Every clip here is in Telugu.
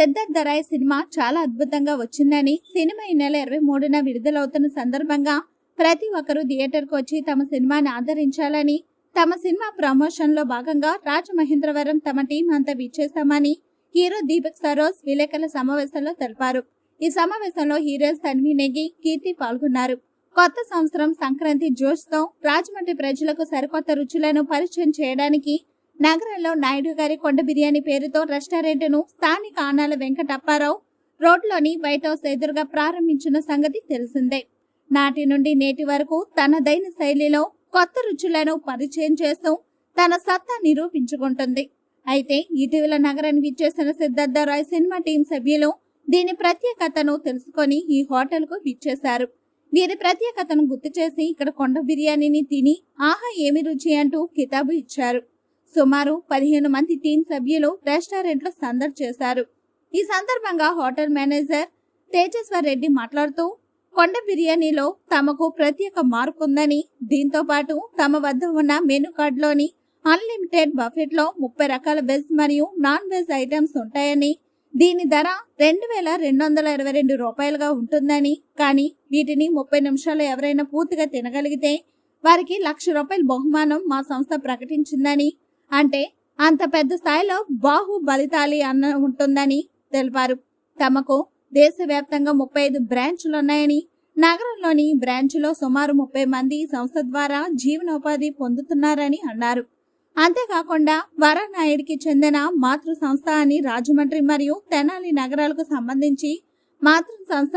సిద్ధార్థ రాయ్ సినిమా చాలా అద్భుతంగా వచ్చిందని సినిమా ఈ నెల ఇరవై మూడున విడుదలవుతున్న సందర్భంగా ప్రతి ఒక్కరూ థియేటర్కు వచ్చి తమ సినిమాని ఆదరించాలని తమ సినిమా ప్రమోషన్లో భాగంగా రాజమహేంద్రవరం తమ టీం అంతా విచ్చేస్తామని హీరో దీపక్ సరోజ్ విలేకరుల సమావేశంలో తెలిపారు. ఈ సమావేశంలో హీరోస్ తన్వి నెగి కీర్తి పాల్గొన్నారు. కొత్త సంవత్సరం సంక్రాంతి జోష్తో రాజమండ్రి ప్రజలకు సరికొత్త రుచులను పరిచయం చేయడానికి నగరంలో నాయుడు గారి కొండ బిర్యానీ పేరుతో రెస్టారెంట్ను స్థానిక ఆనాల వెంకటప్పారావు రోడ్లోని వైట్ హౌస్ ఎదురుగా ప్రారంభించిన సంగతి తెలిసిందే. నాటి నుండి నేటి వరకు తనదైన శైలిలో కొత్త రుచులను పరిచయం చేస్తూ తన సత్తా నిరూపించుకుంటుంది. అయితే ఇటీవల నగరానికి విచ్చేసిన సిద్ధార్థ రాయ్ సినిమా టీం సభ్యులు దీని ప్రత్యేకతను తెలుసుకొని ఈ హోటల్కు విచ్చేశారు. వీరి ప్రత్యేకతను గుర్తు చేసి ఇక్కడ కొండ బిర్యానీని తిని ఆహా ఏమి రుచి అంటూ కితాబు ఇచ్చారు. సుమారు పదిహేను మంది టీం సభ్యులు రెస్టారెంట్లో సందడి చేశారు. ఈ సందర్భంగా హోటల్ మేనేజర్ తేజేశ్వర్ రెడ్డి మాట్లాడుతూ కొండ బిర్యానీలో తమకు ప్రత్యేక మార్పు ఉందని దీంతో పాటు తమ వద్ద ఉన్న మెనూ కార్డులోని అన్లిమిటెడ్ బఫెట్లో ముప్పై రకాల వెజ్ మరియు నాన్ వెజ్ ఐటమ్స్ ఉంటాయని దీని ధర రెండు వేల రెండు వందల ఇరవై రెండు రూపాయలుగా ఉంటుందని కానీ వీటిని ముప్పై నిమిషాలు ఎవరైనా పూర్తిగా తినగలిగితే వారికి లక్ష రూపాయల బహుమానం మా సంస్థ ప్రకటించిందని అంటే అంత పెద్ద స్థాయిలో బాహు బలితాలి అన్న ఉంటుందని తెలిపారు. తమకు దేశవ్యాప్తంగా ముప్పై ఐదు బ్రాంచ్లు ఉన్నాయని నగరంలోని బ్రాంచ్లో సుమారు ముప్పై మంది సంస్థ ద్వారా జీవనోపాధి పొందుతున్నారని అన్నారు. అంతేకాకుండా వరనాయుడికి చెందిన మాతృ సంస్థ అని రాజమండ్రి మరియు తెనాలి నగరాలకు సంబంధించి మాతృ సంస్థ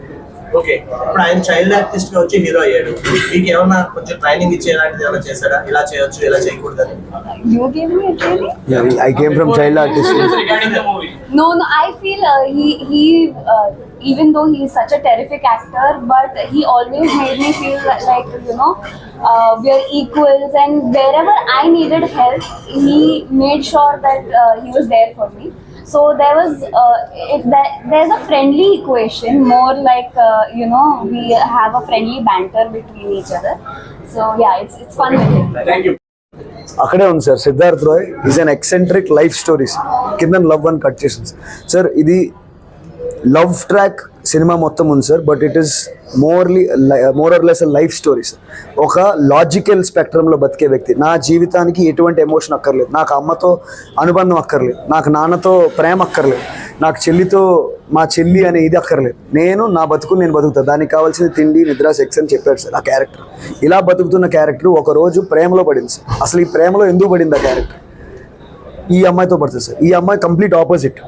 ఓకే ఇప్పుడు ఆయన చైల్డ్ ఆర్టిస్ట్ గా వచ్చి హీరో అయ్యాడు మీకు ఏమన్నా కొంచెం ట్రైనింగ్ ఇచ్చేలాంటిది ఏమైనా చేశారా ఇలా చేయొచ్చు ఇలా చేయకూడదని You gave me a training? Yeah, I came from child artist. Regarding the movie No, no. I feel uh, he he uh, even though he is such a terrific actor, but he always made me feel li- like you know uh, we are equals, and wherever I needed help, he made sure that uh, he was there for me. So there was uh, it, that, there's a friendly equation, more like uh, you know we have a friendly banter between each other. So yeah, it's it's fun with him. Thank you అక్కడే ఉంది sir Siddharth Roy is an eccentric life stories కింద లవ్ అని కట్ చేసింది సార్ ఇది లవ్ ట్రాక్ సినిమా మొత్తం ఉంది sir but it is morally more or less life stories ఒక లాజికల్ స్పెక్ట్రంలో బతికే వ్యక్తి. నా జీవితానికి ఎటువంటి ఎమోషన్ అక్కర్లేదు. నాకు అమ్మతో అనుబంధం అక్కర్లేదు. నాకు నాన్నతో ప్రేమ అక్కర్లేదు. నాకు చెల్లితో మా చెల్లి అనే ఇది అక్కర్లేదు. నేను నా బతుకు నేను బతుకుతాను దానికి కావాల్సిన తిండి నిద్ర సెక్స్ అని చెప్పాడు సార్ ఆ క్యారెక్టర్ ఇలా బతుకుతున్న క్యారెక్టర్ ఒక రోజు ప్రేమలో పడింది సార్ అసలు ఈ ప్రేమలో ఎందుకు పడింది ఆ క్యారెక్టర్ ఈ అమ్మాయితో పడుతుంది సార్. ఈ అమ్మాయి కంప్లీట్ ఆపోజిట్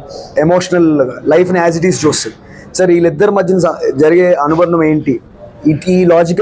ఎమోషనల్ లైఫ్ని యాజ్ ఇట్ ఈస్ చూస్తుంది. సార్ వీళ్ళిద్దరి మధ్య జరిగే అనుబంధం ఏంటి? ఇట్ ఈ లాజికల్